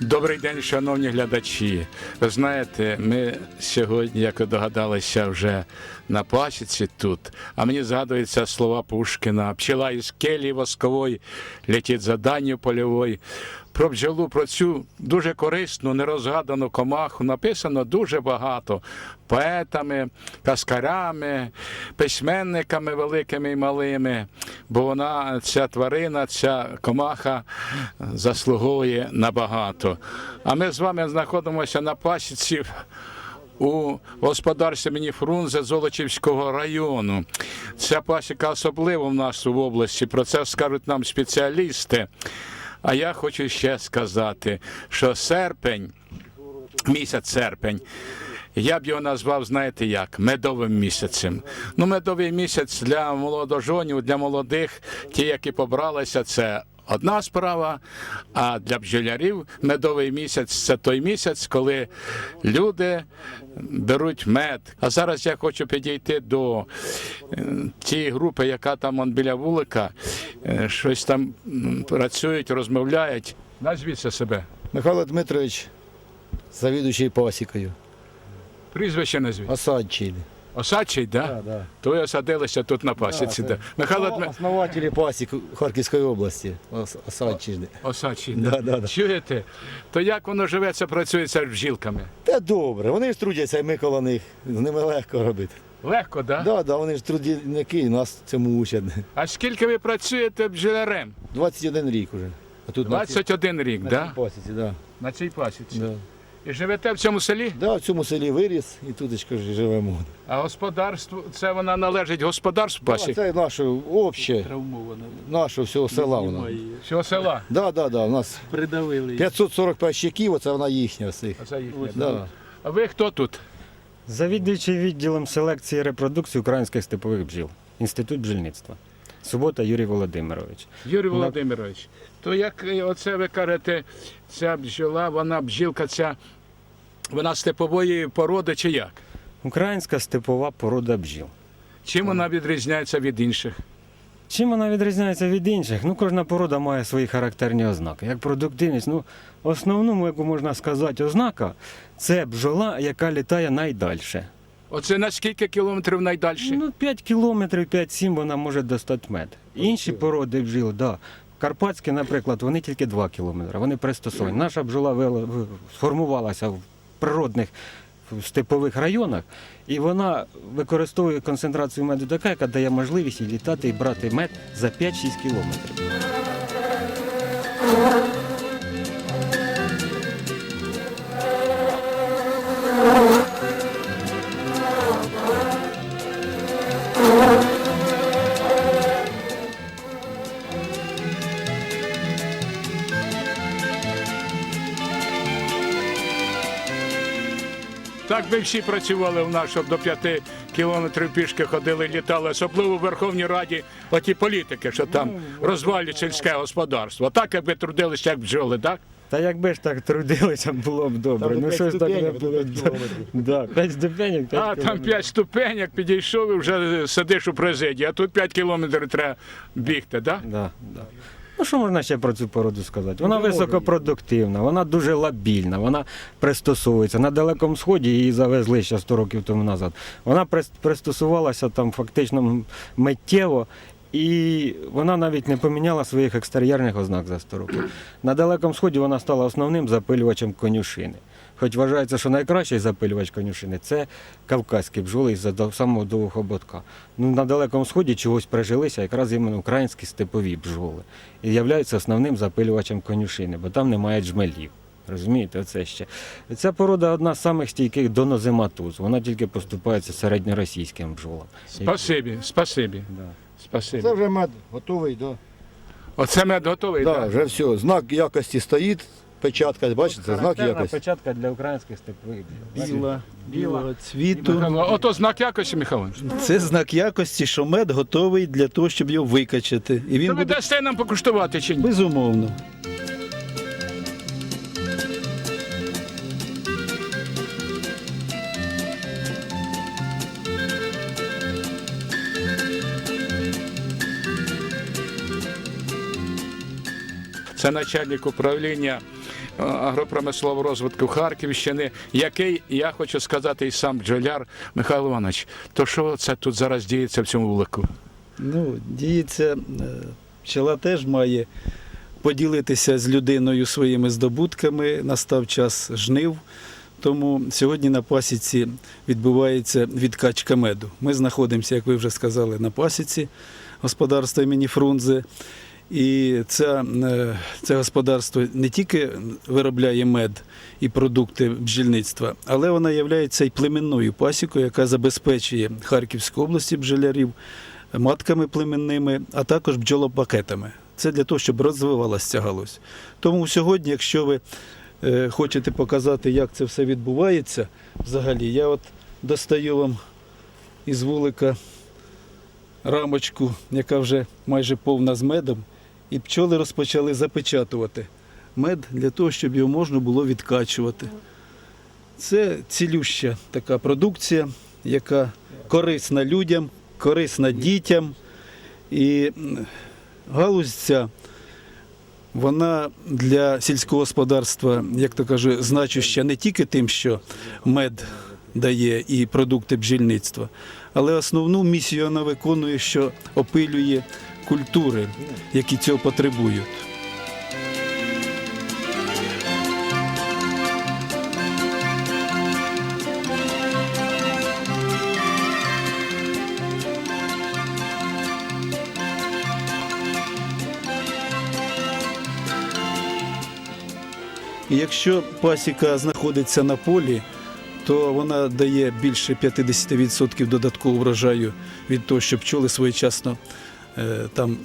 Добрий день, шановні глядачі. Ви знаєте, ми сьогодні, як ви догадалися, вже на пасіці тут. А мені згадуються слова Пушкіна. Пчела із келі воскової летить за данью польової. Про бджолу, про цю дуже корисну, нерозгадану комаху написано дуже багато поетами, каскарями, письменниками великими і малими, бо вона, ця тварина, ця комаха заслуговує набагато. А ми з вами знаходимося на пасіці у господарстві мені Фрунзе Золочівського району. Ця пасіка особлива в нас в області. Про це скажуть нам спеціалісти. А я хочу ще сказати, що серпень, місяць серпень. Я б його назвав, знаєте як, медовим місяцем. Ну, медовий місяць для молодожонів, для молодих, ті, які побралися, це одна справа. А для бджолярів медовий місяць це той місяць, коли люди беруть мед. А зараз я хочу підійти до е, тієї групи, яка там он біля вулика, е, щось там працюють, розмовляють. Назвіться себе. Михайло Дмитрович, завідуючий пасікою. Прізвище назвіть. Осадчий. Осадчий, да? Да, да. То ви осадилися тут на пасіці. Да, Михайло Дми... Основателі пасік Харківської області. Ос- Осадчий. Осадчий, Да, да. да, да. Чуєте? То як воно живеться, працюється з бжілками? Та добре, вони ж трудяться, і ми коло них. З ними легко робити. Легко, да? Да, да, вони ж трудівники, нас цьому учать. А скільки ви працюєте бджолярем? 21 рік уже. А тут на цій- 21 рік, на да? цій пасіці, да. На цій пасіці. Да. І живете в цьому селі? Да, в цьому селі виріс і тут живемо. А господарство, це вона належить господарству Да, це наше обще, нашого всього села вона. Всього села. Да, да, да, у нас Придавили. 545 щеків, оце вона їхня з цих. Оце їхнє. Да. А ви хто тут? Завідуючий відділом селекції і репродукції українських степових бджіл. Інститут бджільництва. Субота Юрій Володимирович. Юрій Володимирович, то як е, оце ви кажете, ця бджола, вона бджілка, ця, вона степової породи чи як? Українська степова порода бджіл. Чим вона відрізняється від інших? Чим вона відрізняється від інших? Ну, кожна порода має свої характерні ознаки. Як продуктивність, ну, основному, яку можна сказати, ознака це бджола, яка літає найдальше. Оце на скільки кілометрів найдальше? Ну, 5 кілометрів, 5-7 вона може достати мед. Інші породи бджіл, да. Карпатські, наприклад, вони тільки 2 кілометри, вони пристосовані. Наша бджола сформувалася в природних степових районах, і вона використовує концентрацію меду така, яка дає можливість їй літати і брати мед за 5-6 кілометрів. Так би всі працювали в нас, щоб до п'яти кілометрів пішки ходили, літали, особливо в Верховній Раді, оті політики, що там розвалюють сільське господарство. Так, якби трудилися, як бджоли, так? Та якби ж так трудилися, було б добре. Там ну п'ять щось так не було. п'ять. Да, 5 ступенек, 5 А там п'ять ступенек, підійшов і вже сидиш у президії, а тут п'ять кілометрів треба бігти, так? Да, да. Ну, що можна ще про цю породу сказати? Вона високопродуктивна, вона дуже лабільна, вона пристосовується. На Далекому Сході її завезли ще 100 років тому назад. Вона прис- пристосувалася там фактично миттєво. І вона навіть не поміняла своїх екстер'єрних ознак за 100 років. На Далекому Сході вона стала основним запилювачем конюшини. Хоч вважається, що найкращий запилювач конюшини це кавказькі бджоли із до- самого довгого ободка. Ну, на Далекому Сході чогось прижилися якраз іменно українські степові бджоли. І являються основним запилювачем конюшини, бо там немає джмелів. Розумієте, оце ще. Ця порода одна з самих стійких до нозематозу. Вона тільки поступається середньоросійським бджолам. Спасибі, спасибі, Да. спасибі. Це вже мед готовий, да. Оце мед готовий, Да, так? вже все. Знак якості стоїть, печатка, бачите, знак Характерна якості. печатка для українських степових бджіл. Біла, Біла. білого цвіту. Михайло, Ото знак якості, Михайло. Це знак якості, що мед готовий для того, щоб його викачати. І То він ви буде дасте нам покуштувати чи ні? безумовно. Це начальник управління агропромислового розвитку Харківщини, який, я хочу сказати, і сам бджоляр Михайло Іванович, то що це тут зараз діється в цьому вулику? Ну, діється, е, пчела теж має поділитися з людиною своїми здобутками. Настав час жнив. Тому сьогодні на пасіці відбувається відкачка меду. Ми знаходимося, як ви вже сказали, на пасіці господарства імені Фрунзе. І це, е, це господарство не тільки виробляє мед і продукти бджільництва, але вона є і племенною пасікою, яка забезпечує Харківську області бджолярів матками племенними, а також бджолопакетами. Це для того, щоб розвивалася ця галузь. Тому сьогодні, якщо ви е, хочете показати, як це все відбувається взагалі, я от достаю вам із вулика рамочку, яка вже майже повна з медом, і пчоли розпочали запечатувати мед для того, щоб його можна було відкачувати. Це цілюща така продукція, яка корисна людям, корисна дітям. І галузь ця, вона для сільського господарства, як то кажу, значуща не тільки тим, що мед дає і продукти бджільництва, але основну місію вона виконує, що опилює культури, які цього потребують. Якщо пасіка знаходиться на полі, то вона дає більше 50% додаткового врожаю від того, що пчоли своєчасно там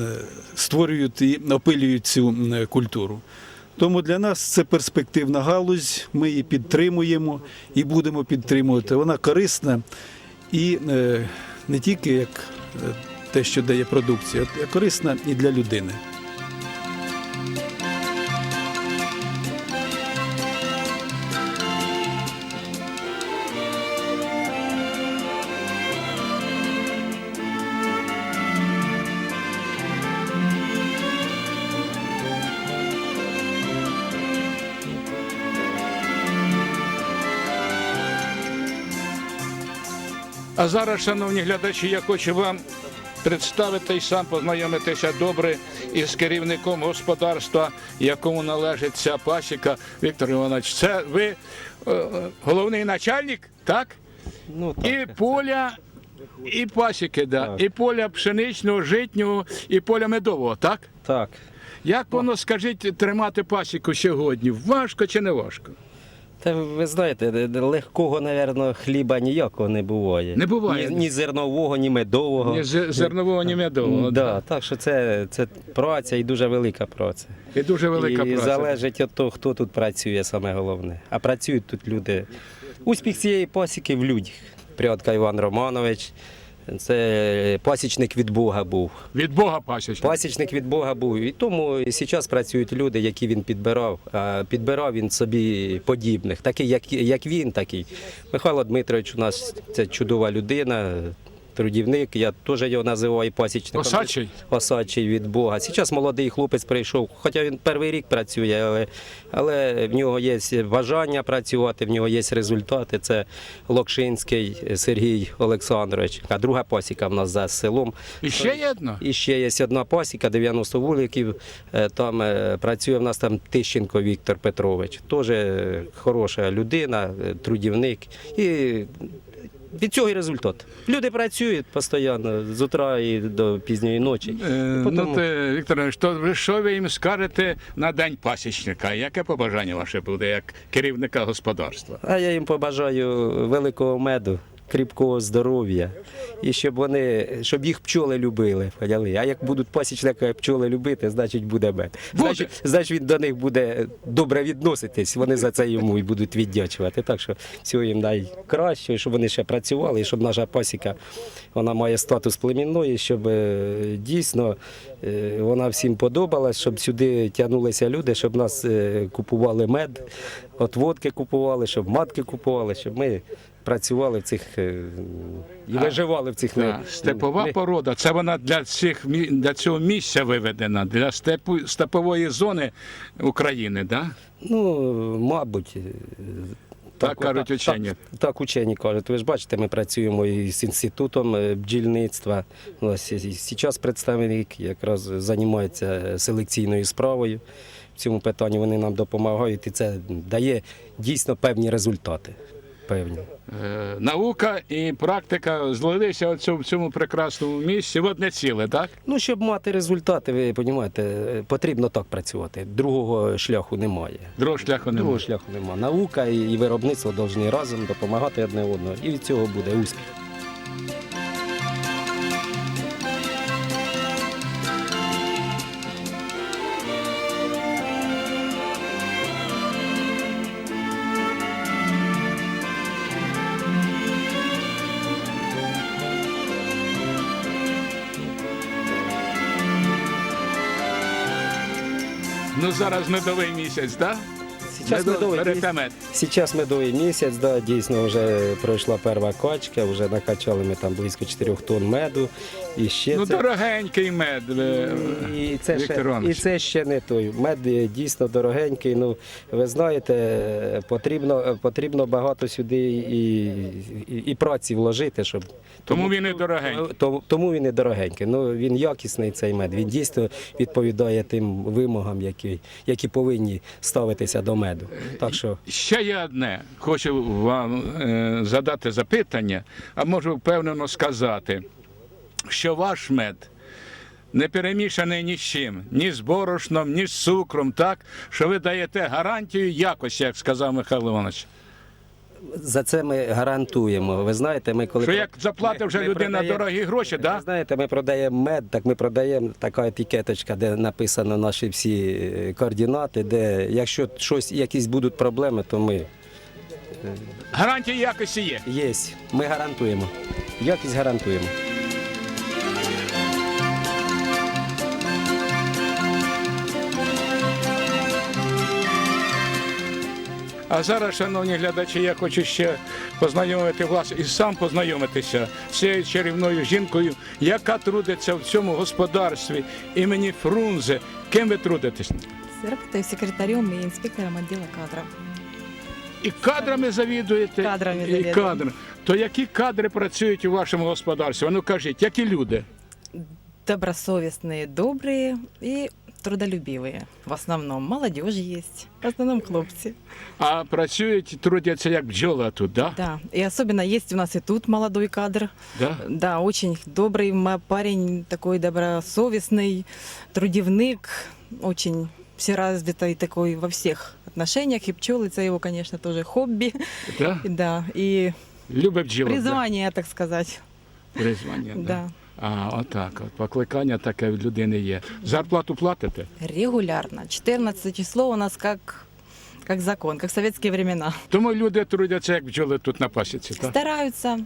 е, створюють і опилюють цю культуру. Тому для нас це перспективна галузь, ми її підтримуємо і будемо підтримувати. Вона корисна і е, не тільки як е, те, що дає продукція, а корисна і для людини. А зараз, шановні глядачі, я хочу вам представити і сам познайомитися добре із керівником господарства, якому належить ця пасіка. Віктор Іванович, це ви е, головний начальник, так? Ну, так. І поля, і пасіки, да. Так. і поля пшеничного, житнього, і поля медового, так? Так. Як воно, скажіть, тримати пасіку сьогодні? Важко чи не важко? Та ви знаєте, легкого, напевно, хліба ніякого не буває. Не буває. Ні, ні зернового, ні медового. Ні зернового, ні медового. да, так що це, це праця і дуже велика праця. І дуже велика і праця. залежить від того, хто тут працює, саме головне. А працюють тут люди. Успіх цієї пасіки в людях. Прядка Іван Романович. Це пасічник від Бога був. Від Бога пасічник. Пасічник від Бога був. І тому і зараз працюють люди, які він підбирав. А підбирав він собі подібних, такий, як, як він, такий. Михайло Дмитрович у нас це чудова людина, трудівник. Я теж його називаю пасічником. Осадчий? Осадчий від Бога. Зараз молодий хлопець прийшов, хоча він перший рік працює, але, але в нього є бажання працювати, в нього є результати. Це Локшинський Сергій Олександрович. А друга пасіка в нас за селом. І ще є одна? І ще є одна пасіка, 90 вуликів. Е, Там е, працює в нас там Тищенко Віктор Петрович. Теж е, хороша людина, трудівник. І від цього і результат. Люди працюють постійно з утра і до пізньої ночі. Е, Потому- Ну, те, Віктор, що ви що ви їм скажете на день пасічника? Яке побажання ваше буде як керівника господарства? А я їм побажаю великого меду, кріпкого здоров'я. І щоб вони, щоб їх пчоли любили. поняли? А як будуть пасічника пчоли любити, значить буде мед. Значить, значить він до них буде добре відноситись, вони за це йому і будуть віддячувати. Так що всього їм найкраще, щоб вони ще працювали, і щоб наша пасіка вона має статус племінної, щоб е, дійсно е, вона всім подобалась, щоб сюди тягнулися люди, щоб нас е, купували мед, от водки купували, щоб матки купували, щоб ми працювали в цих е, і виживали в цих не- Степова не- порода, це вона для, цих, мі- для цього місця виведена, для степу, степової зони України, да? Ну, мабуть. е, Так кажуть так, учені. Так, так учені кажуть. Ви ж бачите, ми працюємо і з інститутом е, бджільництва. У нас зараз представник якраз займається селекційною справою. В цьому питанні вони нам допомагають, і це дає дійсно певні результати. Певні. Е, наука і практика злилися в цьому, прекрасному місці в одне ціле, так? Ну, щоб мати результати, ви розумієте, потрібно так працювати. Другого шляху немає. Другого шляху Другого немає. шляху немає. Наука і виробництво повинні разом допомагати одне одному. І від цього буде успіх. Зараз медовий місяць, так? Зараз медовий берете мед. Зараз медовий місяць, да, дійсно вже пройшла перша качка, вже накачали ми там близько 4 тонн меду. І ще Ну, це... дорогенький мед. е, І це, Віктор ще, і Іванович. це ще не той. Мед е, дійсно дорогенький. Ну, ви знаєте, е, потрібно, е, потрібно багато сюди і, і, і праці вложити, щоб. Тому він і дорогенький. Тому, тому він і дорогенький. Ну, він якісний цей мед. Він дійсно відповідає тим вимогам, які, які повинні ставитися до меду. Так що Ще є одне. Хочу вам е, задати запитання, а можу впевнено сказати, що ваш мед не перемішаний ні з чим, ні з борошном, ні з цукром, так? Що ви даєте гарантію якості, як сказав Михайло Іванович. За це ми гарантуємо. Ви знаєте, ми коли Що як заплатить вже ми людина продаємо- дорогі гроші, Ви да? знаєте, ми продаємо мед, так ми продаємо така етикеточка, де написано наші всі е, координати, де якщо щось, якісь будуть проблеми, то ми Гарантія якості є. є. Ми гарантуємо. Якість гарантуємо. А зараз, шановні глядачі, я хочу ще познайомити вас і сам познайомитися з цією чарівною жінкою, яка трудиться в цьому господарстві імені Фрунзе. Ким ви трудитесь? Работаю секретарем и инспектором отдела кадров. І кадрами завідуєте, Кадрами і завідую. кадрами. То які кадри працюють у вашому господарстві? Ну кажіть, які люди? Добросовестные, добрые и трудолюбивые. В основном молодежь есть, в основном хлопцы. А працюють, трудяться як бджола тут, да? Да, и особенно есть у нас и тут молодой кадр. Да? Да, очень добрый парень, такой добросовестный, трудивник, очень всеразвитый такой во всех отношениях. И пчелы, это его, конечно, тоже хобби. Да? Да, и Любить бджола. призвание, так сказать. Да. Призвання, да. Да. А, отак, от, покликання таке в людини є. Зарплату платите? Регулярно. 14 число у нас как, как закон, как в советские времена. Тому люди трудяться як бджоли тут на пасіці, так? Стараються.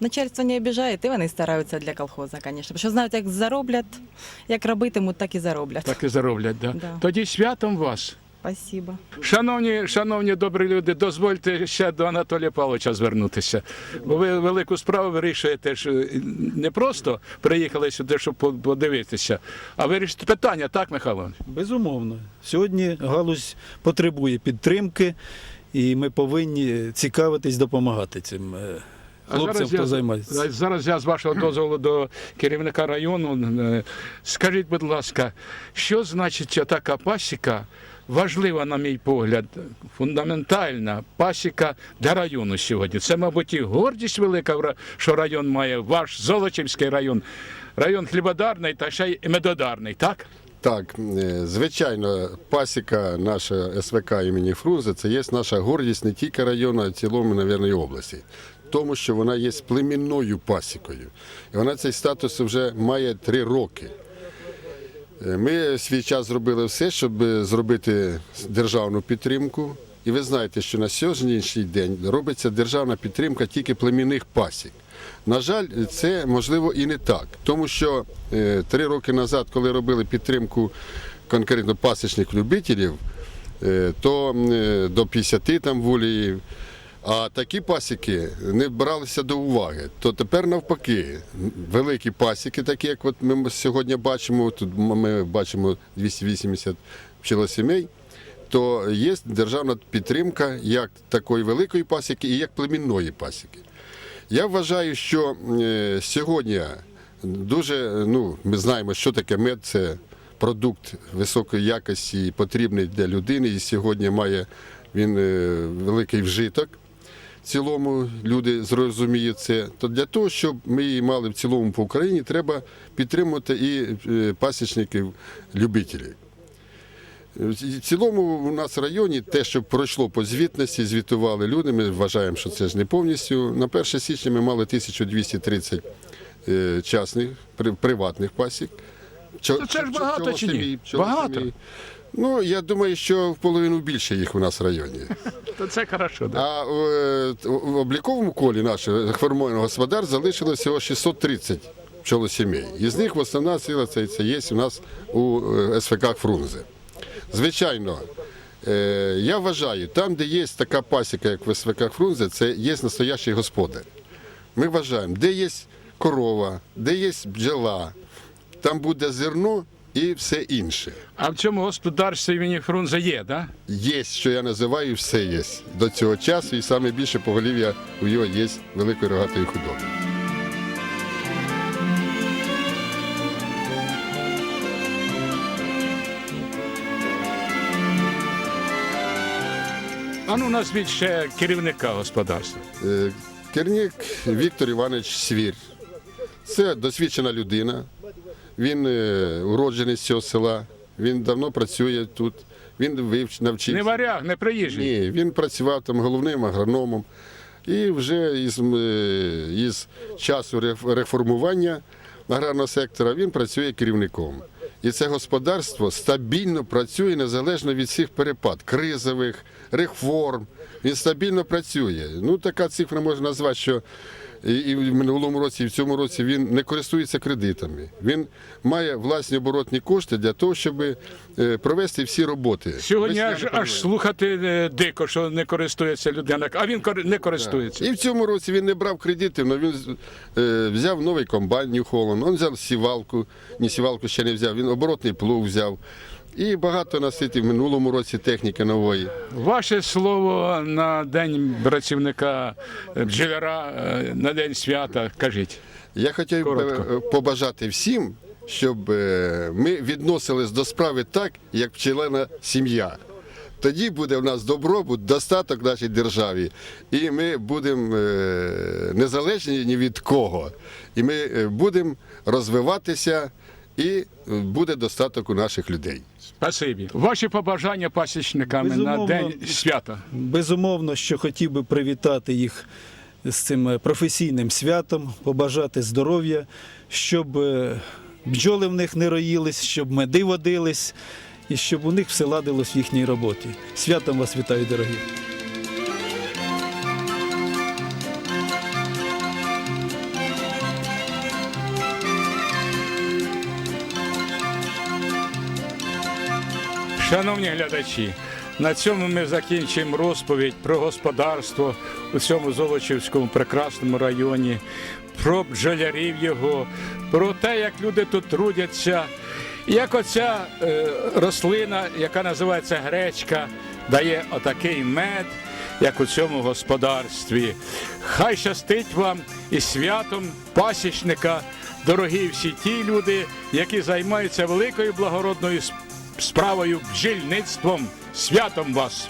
Начальство не обіжає, і вони стараються для колхоза, звісно. Що знають, як зароблять, як робитимуть, так і зароблять. Так і зароблять, да? Да. Тоді святом вас. Спасибо. Шановні, шановні добрі люди, дозвольте ще до Анатолія Павловича звернутися. Бо ви велику справу вирішуєте ж не просто приїхали сюди, щоб подивитися, а вирішити питання, так, Михайло? Безумовно. Сьогодні галузь потребує підтримки, і ми повинні цікавитись, допомагати цим е, А хлопцям, зараз хто я- займається. Зараз я з вашого дозволу до керівника району. е, Скажіть, будь ласка, що значить така пасіка? Важлива, на мій погляд, фундаментальна пасіка для району сьогодні. Це, мабуть, і гордість велика, що район має, ваш Золочівський район, район хлібодарний та ще й медодарний, так? Так, е, звичайно, пасіка наша СВК імені Фрунзе це є наша гордість не тільки району, а й цілому, мабуть, області. Тому що вона є племінною пасікою. І вона цей статус вже має три роки. Е, Ми в свій час зробили все, щоб зробити державну підтримку. І ви знаєте, що на сьогоднішній день робиться державна підтримка тільки племінних пасік. На жаль, це можливо і не так, тому що е, три роки назад, коли робили підтримку конкретно пасічних любителів, е, то до 50 там волі. А такі пасіки не бралися до уваги. То тепер навпаки, великі пасіки, такі як от ми сьогодні бачимо, тут ми бачимо 280 пчелосімей, то є державна підтримка як такої великої пасіки і як племінної пасіки. Я вважаю, що е, сьогодні дуже, ну, ми знаємо, що таке мед, це продукт високої якості, потрібний для людини, і сьогодні має він е, великий вжиток. Цілому люди зрозуміють це. То для того, щоб ми її мали в цілому по Україні, треба підтримувати і е, пасічників любителів. В цілому у нас в районі те, що пройшло по звітності, звітували люди. Ми вважаємо, що це ж не повністю. На 1 січня ми мали 1230 е, частних приватних пасік. Це ж багато чи ні? Багато. Ну, я думаю, що в половину більше їх у нас в районі. То це хорошо. Да? А е, в обліковому колі нашого формованого господарств залишилось всього 630 пчолосімей. Із них основна сила це, це є у нас у е, СВК Фрунзе. Звичайно, е, я вважаю, там, де є така пасіка, як в СВК Фрунзе, це є настоящий господар. Ми вважаємо, де є корова, де є бджола, там буде зерно і все інше. А в цьому господарстві імені Фрунзе є, да? Є, що я називаю, все є до цього часу, і саме більше поголів'я у його є великої рогатої худоби. А ну назвіть ще керівника господарства. Е, Керівник Віктор Іванович Свір. Це досвідчена людина. Він е, уроджений з цього села. Він давно працює тут. Він вивч, навчився. Не варяг, не приїжджий. Ні, він працював там головним агрономом. І вже із, е, із часу реф- реформування аграрного сектора він працює керівником. І це господарство стабільно працює незалежно від всіх перепад, кризових, реформ. Він стабільно працює. Ну, така цифра можна назвати, що і, в минулому році, і в цьому році він не користується кредитами. Він має власні оборотні кошти для того, щоб е, провести всі роботи. Сьогодні аж, аж слухати е, дико, що не користується людина, а він не користується. І в цьому році він не брав кредитів, але він е, взяв новий комбайн Holland, він взяв сівалку, ні сівалку ще не взяв, він оборотний плуг взяв. І багато наситив в минулому році техніки нової. Ваше слово на день працівника бджоляра, е, на день свята, кажіть. Я хотів Коротко. е, побажати всім, щоб е, ми відносились до справи так, як пчелена сім'я. Тоді буде в нас добробут, достаток в нашій державі, і ми будемо незалежні ні від кого. І ми будемо розвиватися, і е, буде достаток у наших людей. Спасибі. Ваші побажання пасічниками на день свята. Безумовно, що хотів би привітати їх з цим е, професійним святом, побажати здоров'я, щоб е, бджоли в них не роїлись, щоб меди водились і щоб у них все ладилось в їхній роботі. Святом вас вітаю, дорогі! Шановні глядачі, на цьому ми закінчуємо розповідь про господарство у цьому Золочівському прекрасному районі, про бджолярів його, про те, як люди тут трудяться, як оця е, рослина, яка називається гречка, дає отакий мед, як у цьому господарстві. Хай щастить вам і святом пасічника, дорогі всі ті люди, які займаються великою благородною справою справою бджільництвом. Святом вас!